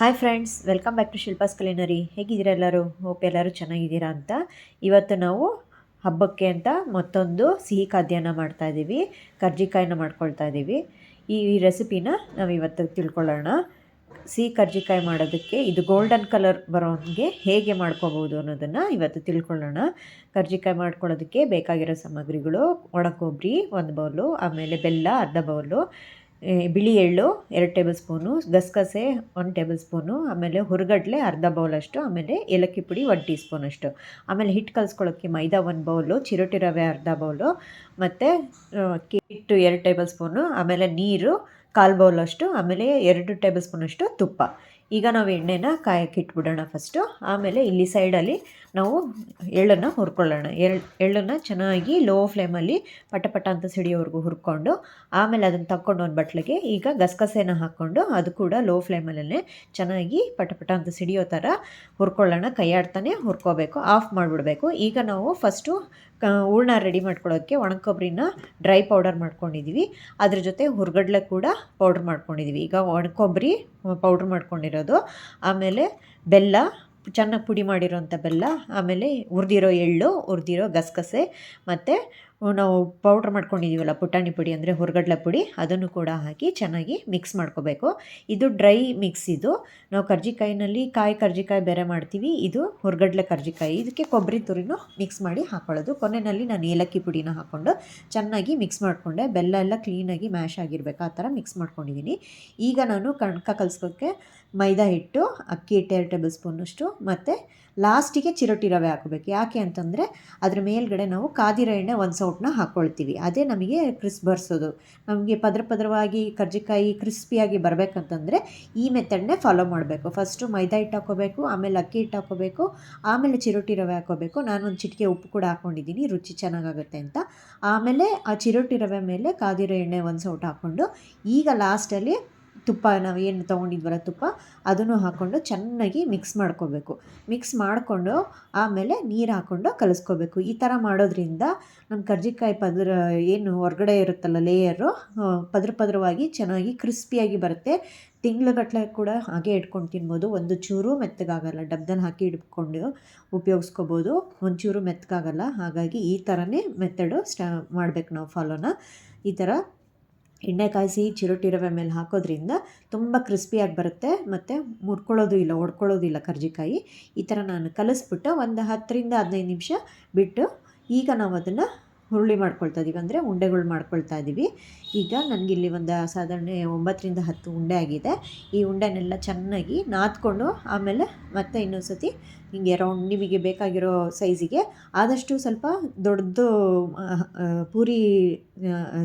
Hi friends welcome back to Shilpa's culinary ಹೇಗಿದ್ದೀರಾ ಎಲ್ಲರೂ? Hope ಎಲ್ಲರೂ ಚೆನ್ನಾಗಿದ್ದೀರಾ ಅಂತ. ಇವತ್ತು ನಾವು ಹಬ್ಬಕ್ಕೆ ಅಂತ ಮತ್ತೊಂದು ಸಿಹಿ ಖಾದ್ಯನ ಮಾಡ್ತಾ ಇದ್ದೀವಿ. ಕರ್ಜಿಕಾಯಿನ ಮಾಡ್ಕೊಳ್ತಾ ಇದ್ದೀವಿ. ಈ ರೆಸಿಪಿನ ನಾವು ಇವತ್ತು ತಿಳ್ಕೊಳ್ಳೋಣ. ಸಿಹಿ ಕರ್ಜಿಕಾಯಿ ಮಾಡೋದಕ್ಕೆ ಇದು ಗೋಲ್ಡನ್ ಕಲರ್ ಬರೋಂಗೆ ಹೇಗೆ ಮಾಡ್ಕೋಬೋದು ಅನ್ನೋದನ್ನು ಇವತ್ತು ತಿಳ್ಕೊಳ್ಳೋಣ. ಕರ್ಜಿಕಾಯಿ ಮಾಡ್ಕೊಳ್ಳೋದಕ್ಕೆ ಬೇಕಾಗಿರೋ ಸಾಮಗ್ರಿಗಳು ಒಣ ಕೊಬ್ಬರಿ ಒಂದು ಬೌಲು ಆಮೇಲೆ ಬೆಲ್ಲ, ಅರ್ಧ ಬೌಲು ಬಿಳಿ ಎಳ್ಳು ಎರಡು ಟೇಬಲ್ ಸ್ಪೂನು, ಗಸಗಸೆ ಒಂದು ಟೇಬಲ್ ಸ್ಪೂನು, ಆಮೇಲೆ ಹುರ್ಗಡ್ಲೆ ಅರ್ಧ ಬೌಲಷ್ಟು ಆಮೇಲೆ ಏಲಕ್ಕಿ ಪುಡಿ ಒಂದು ಟೀ ಸ್ಪೂನಷ್ಟು ಆಮೇಲೆ ಹಿಟ್ಟು ಕಲಿಸ್ಕೊಳ್ಳೋಕ್ಕೆ ಮೈದಾ ಒಂದು ಬೌಲು ಚಿರೋಟಿ ರವೆ ಅರ್ಧ ಬೌಲು ಮತ್ತು ಹಿಟ್ಟು ಎರಡು ಟೇಬಲ್ ಸ್ಪೂನು, ಆಮೇಲೆ ನೀರು ಕಾಲು ಬೌಲಷ್ಟು ಆಮೇಲೆ ಎರಡು ಟೇಬಲ್ ಸ್ಪೂನಷ್ಟು ತುಪ್ಪ. ಈಗ ನಾವು ಎಣ್ಣೆನ ಕಾಯಕ್ಕೆ ಇಟ್ಬಿಡೋಣ ಫಸ್ಟು ಆಮೇಲೆ ಇಲ್ಲಿ ಸೈಡಲ್ಲಿ ನಾವು ಎಳ್ಳನ್ನು ಹುರ್ಕೊಳ್ಳೋಣ. ಎಳ್, ಎಳ್ಳನ್ನು ಚೆನ್ನಾಗಿ ಲೋ ಫ್ಲೇಮಲ್ಲಿ ಪಟ ಪಟ ಅಂತ ಸಿಡಿಯೋವರೆಗೂ ಹುರ್ಕೊಂಡು, ಆಮೇಲೆ ಅದನ್ನು ತಕ್ಕೊಂಡು ಒಂದು ಬಟ್ಲಿಗೆ ಈಗ ಗಸಗಸೆನ ಹಾಕ್ಕೊಂಡು ಅದು ಕೂಡ ಲೋ ಫ್ಲೇಮಲ್ಲೇ ಚೆನ್ನಾಗಿ ಪಟ ಪಟ ಅಂತ ಸಿಡಿಯೋ ಥರ ಹುರ್ಕೊಳ್ಳೋಣ. ಕೈಯಾಡ್ತಾನೆ ಹುರ್ಕೋಬೇಕು, ಆಫ್ ಮಾಡಿಬಿಡಬೇಕು. ಈಗ ನಾವು ಫಸ್ಟು ಹೂರ್ಣ ರೆಡಿ ಮಾಡ್ಕೊಳ್ಳೋಕ್ಕೆ ಒಣಕೊಬ್ಬರಿನ ಡ್ರೈ ಪೌಡರ್ ಮಾಡ್ಕೊಂಡಿದ್ದೀವಿ ಅದ್ರ ಜೊತೆ ಹುರ್ಗಡ್ಲೆ ಕೂಡ ಪೌಡ್ರ್ ಮಾಡ್ಕೊಂಡಿದ್ದೀವಿ ಈಗ ಒಣಕೊಬ್ಬರಿ ಪೌಡ್ರ್ ಮಾಡ್ಕೊಂಡಿರೋದು. ಆಮೇಲೆ ಬೆಲ್ಲ ಚೆನ್ನಾಗಿ ಪುಡಿ ಮಾಡಿರೋಂಥ ಬೆಲ್ಲ ಆಮೇಲೆ ಹುರಿದಿರೋ ಎಳ್ಳು ಹುರಿದಿರೋ ಗಸಗಸೆ ಮತ್ತು ನಾವು ಪೌಡ್ರ್ ಮಾಡ್ಕೊಂಡಿದ್ದೀವಲ್ಲ ಪುಟಾಣಿ ಪುಡಿ ಅಂದರೆ ಹೊರಗಡ್ಲೆ ಪುಡಿ, ಅದನ್ನು ಕೂಡ ಹಾಕಿ ಚೆನ್ನಾಗಿ ಮಿಕ್ಸ್ ಮಾಡ್ಕೋಬೇಕು. ಇದು ಡ್ರೈ ಮಿಕ್ಸ್ ಇದು. ನಾವು ಕರ್ಜಿಕಾಯಿನಲ್ಲಿ ಕಾಯಿ ಕರ್ಜಿಕಾಯಿ ಬೇರೆ ಮಾಡ್ತೀವಿ, ಇದು ಹೊರಗಡ್ಲೆ ಕರ್ಜಿಕಾಯಿ. ಇದಕ್ಕೆ ಕೊಬ್ಬರಿ ತುರಿನೂ ಮಿಕ್ಸ್ ಮಾಡಿ ಹಾಕೊಳ್ಳೋದು. ಕೊನೆಯಲ್ಲಿ ನಾನು ಏಲಕ್ಕಿ ಪುಡಿನ ಹಾಕ್ಕೊಂಡು ಚೆನ್ನಾಗಿ ಮಿಕ್ಸ್ ಮಾಡಿಕೊಂಡೆ. ಬೆಲ್ಲ ಎಲ್ಲ ಕ್ಲೀನಾಗಿ ಮ್ಯಾಶ್ ಆಗಿರಬೇಕು, ಆ ಥರ ಮಿಕ್ಸ್ ಮಾಡ್ಕೊಂಡಿದ್ದೀನಿ ಈಗ ನಾನು ಕಣಕ ಕಲಿಸ್ಕೋಕ್ಕೆ ಮೈದಾ ಹಿಟ್ಟು, ಅಕ್ಕಿ ಹಿಟ್ಟು ಎರಡು ಟೇಬಲ್ ಸ್ಪೂನಷ್ಟು ಮತ್ತು ಲಾಸ್ಟಿಗೆ ಚಿರೋಟಿ ರವೆ ಹಾಕಬೇಕು. ಯಾಕೆ ಅಂತಂದರೆ, ಅದ್ರ ಮೇಲ್ಗಡೆ ನಾವು ಕಾದಿರ ಎಣ್ಣೆ ಒಂದು ಸೌಟನ್ನ ಹಾಕ್ಕೊಳ್ತೀವಿ ಅದೇ ನಮಗೆ ಕ್ರಿಸ್ಪ್ ಬರ್ಸೋದು. ನಮಗೆ ಪದ್ರ ಪದ್ರವಾಗಿ ಕರ್ಜಿಕಾಯಿ ಕ್ರಿಸ್ಪಿಯಾಗಿ ಬರಬೇಕಂತಂದರೆ ಈ ಮೆಥಡ್ನೇ ಫಾಲೋ ಮಾಡಬೇಕು. ಫಸ್ಟು ಮೈದಾ ಹಿಟ್ಟು ಹಾಕೋಬೇಕು, ಆಮೇಲೆ ಅಕ್ಕಿ ಹಿಟ್ಟು ಹಾಕೋಬೇಕು, ಆಮೇಲೆ ಚಿರೋಟಿ ರವೆ ಹಾಕೋಬೇಕು. ನಾನು ಒಂದು ಚಿಟಿಕೆ ಉಪ್ಪು ಕೂಡ ಹಾಕ್ಕೊಂಡಿದ್ದೀನಿ ರುಚಿ ಚೆನ್ನಾಗಾಗುತ್ತೆ ಅಂತ. ಆಮೇಲೆ ಆ ಚಿರೋಟಿ ರವೆ ಮೇಲೆ ಕಾದಿರೋ ಎಣ್ಣೆ ಒಂದು ಸೌಟ್ ಹಾಕ್ಕೊಂಡು ಈಗ ಲಾಸ್ಟಲ್ಲಿ ತುಪ್ಪ, ನಾವು ಏನು ತೊಗೊಂಡಿದ್ವಲ್ಲ ತುಪ್ಪ, ಅದನ್ನು ಹಾಕ್ಕೊಂಡು ಚೆನ್ನಾಗಿ ಮಿಕ್ಸ್ ಮಾಡ್ಕೋಬೇಕು. ಮಿಕ್ಸ್ ಮಾಡಿಕೊಂಡು ಆಮೇಲೆ ನೀರು ಹಾಕ್ಕೊಂಡು ಕಲಿಸ್ಕೋಬೇಕು. ಈ ಥರ ಮಾಡೋದ್ರಿಂದ ನಮ್ಮ ಕರ್ಜಿಕಾಯಿ ಪದ್ರ, ಏನು ಹೊರಗಡೆ ಇರುತ್ತಲ್ಲ ಲೇಯರು ಪದ್ರ ಪದ್ರವಾಗಿ ಚೆನ್ನಾಗಿ ಕ್ರಿಸ್ಪಿಯಾಗಿ ಬರುತ್ತೆ. ತಿಂಗ್ಳುಗಟ್ಟಲೆ ಕೂಡ ಹಾಗೆ ಇಟ್ಕೊಂಡು ತಿನ್ಬೋದು. ಒಂದು ಚೂರು ಮೆತ್ತಗಾಗಲ್ಲ ಡಬ್ದಲ್ಲಿ ಹಾಕಿ ಇಟ್ಕೊಂಡು ಉಪಯೋಗಿಸ್ಕೋಬೋದು. ಒಂಚೂರು ಮೆತ್ತಗಾಗಲ್ಲ, ಹಾಗಾಗಿ ಈ ಥರನೇ ಮೆಥಡು ಸ್ಟಾ, ಮಾಡ್ಬೇಕು ನಾವು ಫಾಲೋನ ಈ ಥರ ಎಣ್ಣೆ ಕಾಯಿಸಿ ಚಿರೋಟಿ ರವೆ ಮೇಲೆ ಹಾಕೋದ್ರಿಂದ ತುಂಬ ಕ್ರಿಸ್ಪಿಯಾಗಿ ಬರುತ್ತೆ ಮತ್ತು ಮುರ್ಕೊಳ್ಳೋದು ಇಲ್ಲ ಒಡ್ಕೊಳ್ಳೋದಿಲ್ಲ ಕರ್ಜಿಕಾಯಿ. ಈ ಥರ ನಾನು ಕಲಿಸ್ಬಿಟ್ಟು ಒಂದು ಹತ್ತರಿಂದ ಹದಿನೈದು ನಿಮಿಷ ಬಿಟ್ಟು ಈಗ ನಾವು ಅದನ್ನು ಹುರುಳಿ ಮಾಡ್ಕೊಳ್ತಾ ಇದ್ದೀವಿ ಅಂದರೆ ಉಂಡೆಗಳು ಮಾಡ್ಕೊಳ್ತಾ ಇದ್ದೀವಿ ಈಗ ನನಗಿಲ್ಲಿ ಒಂದು ಸಾಧಾರಣ ಒಂಬತ್ತರಿಂದ ಹತ್ತು ಉಂಡೆ ಆಗಿದೆ. ಈ ಉಂಡೆನೆಲ್ಲ ಚೆನ್ನಾಗಿ ನಾದ್ಕೊಂಡು ಆಮೇಲೆ ಮತ್ತೆ ಇನ್ನೊಂದು ಸತಿ ಹಿಂಗೆ ರೌಂಡ್ ನಿಮಗೆ ಬೇಕಾಗಿರೋ ಸೈಜಿಗೆ ಆದಷ್ಟು ಸ್ವಲ್ಪ ದೊಡ್ಡದು ಪೂರಿ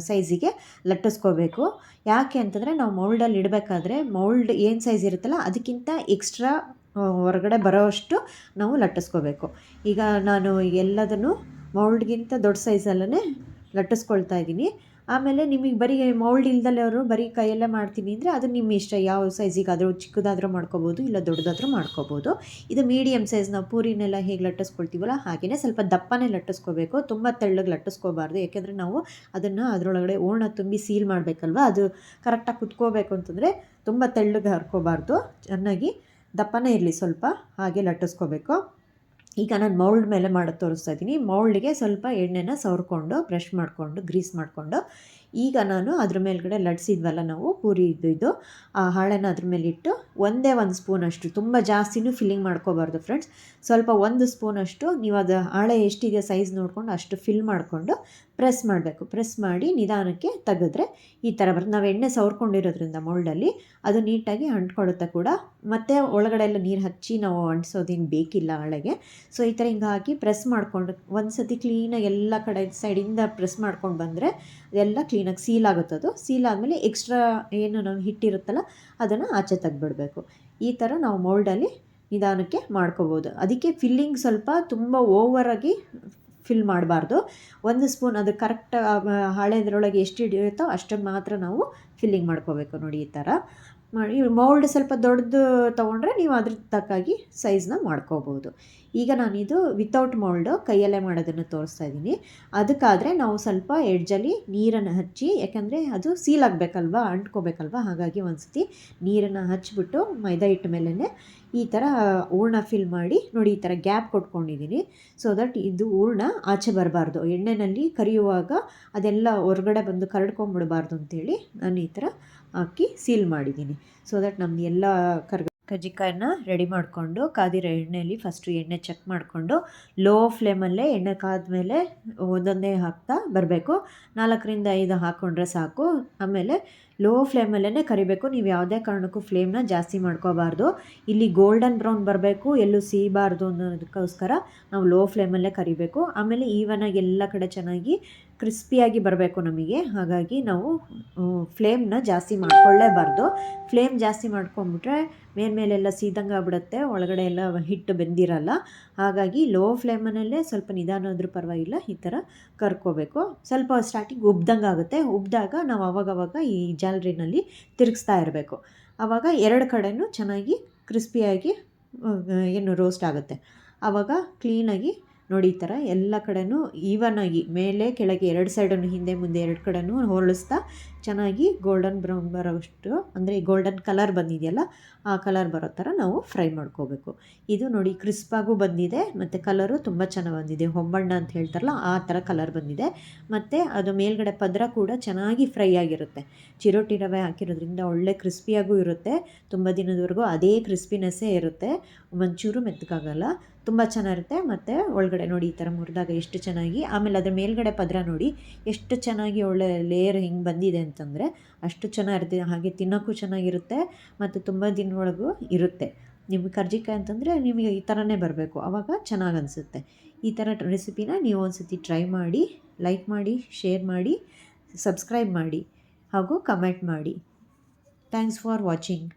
ಸೈಜಿಗೆ ಲಟ್ಟಿಸ್ಕೋಬೇಕು. ಯಾಕೆ ಅಂತಂದರೆ ನಾವು ಮೌಲ್ಡಲ್ಲಿ ಇಡಬೇಕಾದ್ರೆ ಮೌಲ್ಡ್ ಏನು ಸೈಜ್ ಇರುತ್ತಲ್ಲ ಅದಕ್ಕಿಂತ ಎಕ್ಸ್ಟ್ರಾ ಹೊರಗಡೆ ಬರೋಷ್ಟು ನಾವು ಲಟ್ಟಿಸ್ಕೋಬೇಕು. ಈಗ ನಾನು ಎಲ್ಲದನ್ನು ಮೌಲ್ಡ್ಗಿಂತ ದೊಡ್ಡ ಸೈಜಲ್ಲೇ ಲಟ್ಟಿಸ್ಕೊಳ್ತಾ ಇದ್ದೀನಿ. ಆಮೇಲೆ ನಿಮಗೆ ಬರೀ ಮೌಲ್ಡ್ ಇಲ್ದಲೆ ಅವರು ಬರೀ ಕೈಯಲ್ಲೇ ಮಾಡ್ತೀನಿ ಅಂದರೆ ಅದು ನಿಮ್ಮ ಇಷ್ಟ. ಯಾವ ಸೈಜಿಗಾದರೂ ಚಿಕ್ಕದಾದರೂ ಮಾಡ್ಕೋಬೋದು, ಇಲ್ಲ ದೊಡ್ಡದಾದರೂ ಮಾಡ್ಕೋಬೋದು. ಇದು ಮೀಡಿಯಮ್ ಸೈಜ್ ನಾವು ಪೂರಿನೆಲ್ಲ ಹೇಗೆ ಲಟ್ಟಿಸ್ಕೊಳ್ತೀವಲ್ಲ ಹಾಗೆಯೇ ಸ್ವಲ್ಪ ದಪ್ಪನೇ ಲಟ್ಟಿಸ್ಕೋಬೇಕು. ತುಂಬ ತೆಳ್ಳಗೆ ಲಟ್ಟಿಸ್ಕೋಬಾರ್ದು. ಯಾಕೆಂದರೆ ನಾವು ಅದನ್ನು ಅದರೊಳಗಡೆ ಓಣ ತುಂಬಿ ಸೀಲ್ ಮಾಡಬೇಕಲ್ವ? ಅದು ಕರೆಕ್ಟಾಗಿ ಕುತ್ಕೋಬೇಕು ಅಂತಂದರೆ ತುಂಬ ತೆಳ್ಳಗೆ ಹರ್ಕೋಬಾರ್ದು. ಚೆನ್ನಾಗಿ ದಪ್ಪನೇ ಇರಲಿ ಸ್ವಲ್ಪ ಹಾಗೆ ಲಟ್ಟಿಸ್ಕೋಬೇಕು. ಈಗ ನಾನು ಮೌಲ್ಡ್ ಮೇಲೆ ಮಾಡೋದು ತೋರಿಸ್ತಾ ಇದ್ದೀನಿ. ಮೌಲ್ಡ್ಗೆ ಸ್ವಲ್ಪ ಎಣ್ಣೆನ ಸವರ್ಕೊಂಡು ಬ್ರಷ್ ಮಾಡಿಕೊಂಡು ಗ್ರೀಸ್ ಮಾಡಿಕೊಂಡು, ಈಗ ನಾನು ಅದ್ರ ಮೇಲ್ಗಡೆ ಲಟ್ಸಿದ್ವಲ್ಲ ನಾವು, ಪೂರಿ ಇದು ಇದು, ಆ ಹಾಳೆನ ಅದ್ರ ಮೇಲೆ ಇಟ್ಟು ಒಂದೇ ಒಂದು ಸ್ಪೂನ್ ಅಷ್ಟು, ತುಂಬ ಜಾಸ್ತಿನೂ ಫಿಲ್ಲಿಂಗ್ ಮಾಡ್ಕೋಬಾರ್ದು ಫ್ರೆಂಡ್ಸ್ ಸ್ವಲ್ಪ ಒಂದು ಸ್ಪೂನಷ್ಟು ನೀವು ಅದು ಹಾಳೆ ಎಷ್ಟಿದೆ ಸೈಜ್ ನೋಡಿಕೊಂಡು ಅಷ್ಟು ಫಿಲ್ ಮಾಡಿಕೊಂಡು ಪ್ರೆಸ್ ಮಾಡಬೇಕು. ಪ್ರೆಸ್ ಮಾಡಿ ನಿಧಾನಕ್ಕೆ ತೆಗೆದ್ರೆ ಈ ಥರ ಬರುತ್ತೆ. ನಾವು ಎಣ್ಣೆ ಸವರ್ಕೊಂಡಿರೋದ್ರಿಂದ ಮೌಲ್ಡಲ್ಲಿ ಅದು ನೀಟಾಗಿ ಅಂಟ್ಕೊಳ್ಳುತ್ತೆ ಕೂಡ. ಮತ್ತು ಒಳಗಡೆ ಎಲ್ಲ ನೀರು ಹಚ್ಚಿ ನಾವು ಅಂಟಿಸೋದೇನು ಬೇಕಿಲ್ಲ ಒಳಗೆ ಸೊ ಈ ಥರ ಹಿಂಗೆ ಹಾಕಿ ಪ್ರೆಸ್ ಮಾಡಿಕೊಂಡು ಒಂದು ಸತಿ ಕ್ಲೀನಾಗಿ ಎಲ್ಲ ಕಡೆ ಸೈಡಿಂದ ಪ್ರೆಸ್ ಮಾಡ್ಕೊಂಡು ಬಂದರೆ ಅದೆಲ್ಲ ಕ್ಲೀನಾಗಿ ಸೀಲ್ ಆಗುತ್ತದು ಸೀಲ್ ಆದಮೇಲೆ ಎಕ್ಸ್ಟ್ರಾ ಏನು ನಾವು ಹಿಟ್ಟಿರುತ್ತಲ್ಲ ಅದನ್ನು ಆಚೆ ತೆಗೆದ್ಬಿಡಬೇಕು. ಈ ಥರ ನಾವು ಮೌಲ್ಡಲ್ಲಿ ನಿಧಾನಕ್ಕೆ ಮಾಡ್ಕೋಬೋದು. ಅದಕ್ಕೆ ಫಿಲ್ಲಿಂಗ್ ಸ್ವಲ್ಪ ತುಂಬ ಓವರಾಗಿ ಫಿಲ್ ಮಾಡಬಾರ್ದು. ಒಂದು ಸ್ಪೂನ್ ಅದು ಕರೆಕ್ಟ್ ಹಾಳೆದ್ರೊಳಗೆ ಎಷ್ಟು ಹಿಡಿಯುತ್ತೋ ಅಷ್ಟನ್ನು ಮಾತ್ರ ನಾವು ಫಿಲ್ಲಿಂಗ್ ಮಾಡ್ಕೋಬೇಕು ನೋಡಿ ಈ ಥರ ಮಾಡಿ ಮೌಲ್ಡ್ ಸ್ವಲ್ಪ ದೊಡ್ಡದು ತೊಗೊಂಡ್ರೆ ನೀವು ಅದ್ರ ತಕ್ಕಾಗಿ ಸೈಜ್ನ ಮಾಡ್ಕೋಬೋದು. ಈಗ ನಾನಿದು ವಿತೌಟ್ ಮೌಲ್ಡು ಕೈಯಲ್ಲೇ ಮಾಡೋದನ್ನು ತೋರಿಸ್ತಾ ಇದ್ದೀನಿ. ಅದಕ್ಕಾದರೆ ನಾವು ಸ್ವಲ್ಪ ಎಡ್ಜಲ್ಲಿ ನೀರನ್ನು ಹಚ್ಚಿ, ಯಾಕಂದರೆ ಅದು ಸೀಲ್ ಆಗಬೇಕಲ್ವ, ಅಂಟ್ಕೋಬೇಕಲ್ವ, ಹಾಗಾಗಿ ಒಂದು ಸತಿ ನೀರನ್ನು ಹಚ್ಚಿಬಿಟ್ಟು ಮೈದಾ ಹಿಟ್ಟು ಮೇಲೇ ಈ ಥರ ಹೂರ್ಣ ಫಿಲ್ ಮಾಡಿ, ನೋಡಿ ಈ ಥರ ಗ್ಯಾಪ್ ಕೊಟ್ಕೊಂಡಿದ್ದೀನಿ. ಸೊ ದಟ್ ಇದು ಹೂರ್ಣ ಆಚೆ ಬರಬಾರ್ದು. ಎಣ್ಣೆಯಲ್ಲಿ ಕರಿಯುವಾಗ ಅದೆಲ್ಲ ಹೊರಗಡೆ ಬಂದು ಕರಡ್ಕೊಂಬಿಡಬಾರ್ದು ಅಂತೇಳಿ ನಾನು ಈ ಥರ ಹಾಕಿ ಸೀಲ್ ಮಾಡಿದ್ದೀನಿ. ಸೊ ದಟ್ ನಮ್ದು ಎಲ್ಲ ಕರ್ಗ ಕಜ್ಜಿಕಾಯನ್ನ ರೆಡಿ ಮಾಡಿಕೊಂಡು, ಕಾದಿರೋ ಎಣ್ಣೆಯಲ್ಲಿ ಫಸ್ಟು ಎಣ್ಣೆ ಚೆಕ್ ಮಾಡಿಕೊಂಡು ಲೋ ಫ್ಲೇಮಲ್ಲೇ ಎಣ್ಣೆ ಕಾದ್ಮೇಲೆ ಒಂದೊಂದೇ ಹಾಕ್ತಾ ಬರಬೇಕು. ನಾಲ್ಕರಿಂದ ಐದು ಹಾಕ್ಕೊಂಡ್ರೆ ಸಾಕು. ಆಮೇಲೆ ಲೋ ಫ್ಲೇಮಲ್ಲೇ ಕರಿಬೇಕು. ನೀವು ಯಾವುದೇ ಕಾರಣಕ್ಕೂ ಫ್ಲೇಮ್ನ ಜಾಸ್ತಿ ಮಾಡ್ಕೋಬಾರ್ದು. ಇಲ್ಲಿ ಗೋಲ್ಡನ್ ಬ್ರೌನ್ ಬರಬೇಕು, ಎಲ್ಲೂ ಸೀಬಾರ್ದು ಅನ್ನೋದಕ್ಕೋಸ್ಕರ ನಾವು ಲೋ ಫ್ಲೇಮಲ್ಲೇ ಕರಿಬೇಕು. ಆಮೇಲೆ ಈವನಾಗಿ ಎಲ್ಲ ಕಡೆ ಚೆನ್ನಾಗಿ ಕ್ರಿಸ್ಪಿಯಾಗಿ ಬರಬೇಕು ನಮಗೆ. ಹಾಗಾಗಿ ನಾವು ಫ್ಲೇಮ್ನ ಜಾಸ್ತಿ ಮಾಡ್ಕೊಳ್ಳೇಬಾರ್ದು. ಫ್ಲೇಮ್ ಜಾಸ್ತಿ ಮಾಡ್ಕೊಂಬಿಟ್ರೆ ಮೇಲ್ಮೇಲೆಲ್ಲ ಸೀದಂಗೆ ಆಗ್ಬಿಡುತ್ತೆ, ಒಳಗಡೆ ಎಲ್ಲ ಹಿಟ್ಟು ಬೆಂದಿರಲ್ಲ. ಹಾಗಾಗಿ ಲೋ ಫ್ಲೇಮನಲ್ಲೇ ಸ್ವಲ್ಪ ನಿಧಾನ ಆದರೂ ಪರವಾಗಿಲ್ಲ, ಈ ಥರ ಕರ್ಕೋಬೇಕು. ಸ್ವಲ್ಪ ಸ್ಟಾರ್ಟಿಂಗ್ ಉಬ್ದಂಗೆ ಆಗುತ್ತೆ. ಉಬ್ಬಿದಾಗ ನಾವು ಅವಾಗವಾಗ ಈ ಜಾಲರಿನಲ್ಲಿ ತಿರುಗಿಸ್ತಾ ಇರಬೇಕು. ಆವಾಗ ಎರಡು ಕಡೆಯೂ ಚೆನ್ನಾಗಿ ಕ್ರಿಸ್ಪಿಯಾಗಿ ಏನು ರೋಸ್ಟ್ ಆಗುತ್ತೆ. ಆವಾಗ ಕ್ಲೀನಾಗಿ ನೋಡಿ ಈ ಥರ ಎಲ್ಲ ಕಡೆಯೂ ಆಗಿ ಮೇಲೆ ಕೆಳಗೆ ಎರಡು ಸೈಡನ್ನು ಹಿಂದೆ ಮುಂದೆ ಎರಡು ಕಡೆನೂ ಹೊರಳಿಸ್ತಾ ಚೆನ್ನಾಗಿ ಗೋಲ್ಡನ್ ಬ್ರೌನ್ ಬರೋಷ್ಟು ಅಂದರೆ ಗೋಲ್ಡನ್ ಕಲರ್ ಬಂದಿದೆಯಲ್ಲ, ಆ ಕಲರ್ ಬರೋ ಥರ ನಾವು ಫ್ರೈ ಮಾಡ್ಕೋಬೇಕು. ಇದು ನೋಡಿ ಕ್ರಿಸ್ಪಾಗೂ ಬಂದಿದೆ, ಮತ್ತು ಕಲರು ತುಂಬ ಚೆನ್ನಾಗಿ ಬಂದಿದೆ. ಹೊಂಬಣ್ಣ ಅಂತ ಹೇಳ್ತಾರಲ್ಲ, ಆ ಥರ ಕಲರ್ ಬಂದಿದೆ. ಮತ್ತು ಅದು ಮೇಲ್ಗಡೆ ಪದರ ಕೂಡ ಚೆನ್ನಾಗಿ ಫ್ರೈ ಆಗಿರುತ್ತೆ. ಚಿರೋಟಿ ರವೆ ಹಾಕಿರೋದ್ರಿಂದ ಒಳ್ಳೆ ಕ್ರಿಸ್ಪಿಯಾಗೂ ಇರುತ್ತೆ. ತುಂಬ ದಿನದವರೆಗೂ ಅದೇ ಕ್ರಿಸ್ಪಿನೆಸ್ಸೇ ಇರುತ್ತೆ. ಒಂಚೂರು ಮೆತ್ತಗಾಗಲ್ಲ ತುಂಬ ಚೆನ್ನಾಗಿರುತ್ತೆ. ಮತ್ತು ಒಳಗಡೆ ನೋಡಿ ಈ ಥರ ಮುರಿದಾಗ ಎಷ್ಟು ಚೆನ್ನಾಗಿ, ಆಮೇಲೆ ಅದ್ರ ಮೇಲ್ಗಡೆ ಪದರ ನೋಡಿ ಎಷ್ಟು ಚೆನ್ನಾಗಿ ಒಳ್ಳೆ ಲೇಯರ್ ಹಿಂಗೆ ಬಂದಿದೆ ಅಂತಂದರೆ ಅಷ್ಟು ಚೆನ್ನಾಗಿರುತ್ತೆ. ಹಾಗೆ ತಿನ್ನೋಕ್ಕೂ ಚೆನ್ನಾಗಿರುತ್ತೆ ಮತ್ತು ತುಂಬ ದಿನದೊಳಗೂ ಇರುತ್ತೆ. ನಿಮಗೆ ಕರ್ಜಿಕಾಯಿ ಅಂತಂದರೆ ನಿಮಗೆ ಈ ಥರನೇ ಬರಬೇಕು. ಆವಾಗ ಚೆನ್ನಾಗಿ ಅನಿಸುತ್ತೆ. ಈ ಥರ ರೆಸಿಪಿನ ನೀವು ಒಂದು ಸತಿ ಟ್ರೈ ಮಾಡಿ ಲೈಕ್ ಮಾಡಿ ಶೇರ್ ಮಾಡಿ ಸಬ್ಸ್ಕ್ರೈಬ್ ಮಾಡಿ ಹಾಗೂ ಕಮೆಂಟ್ ಮಾಡಿ. Thanks for watching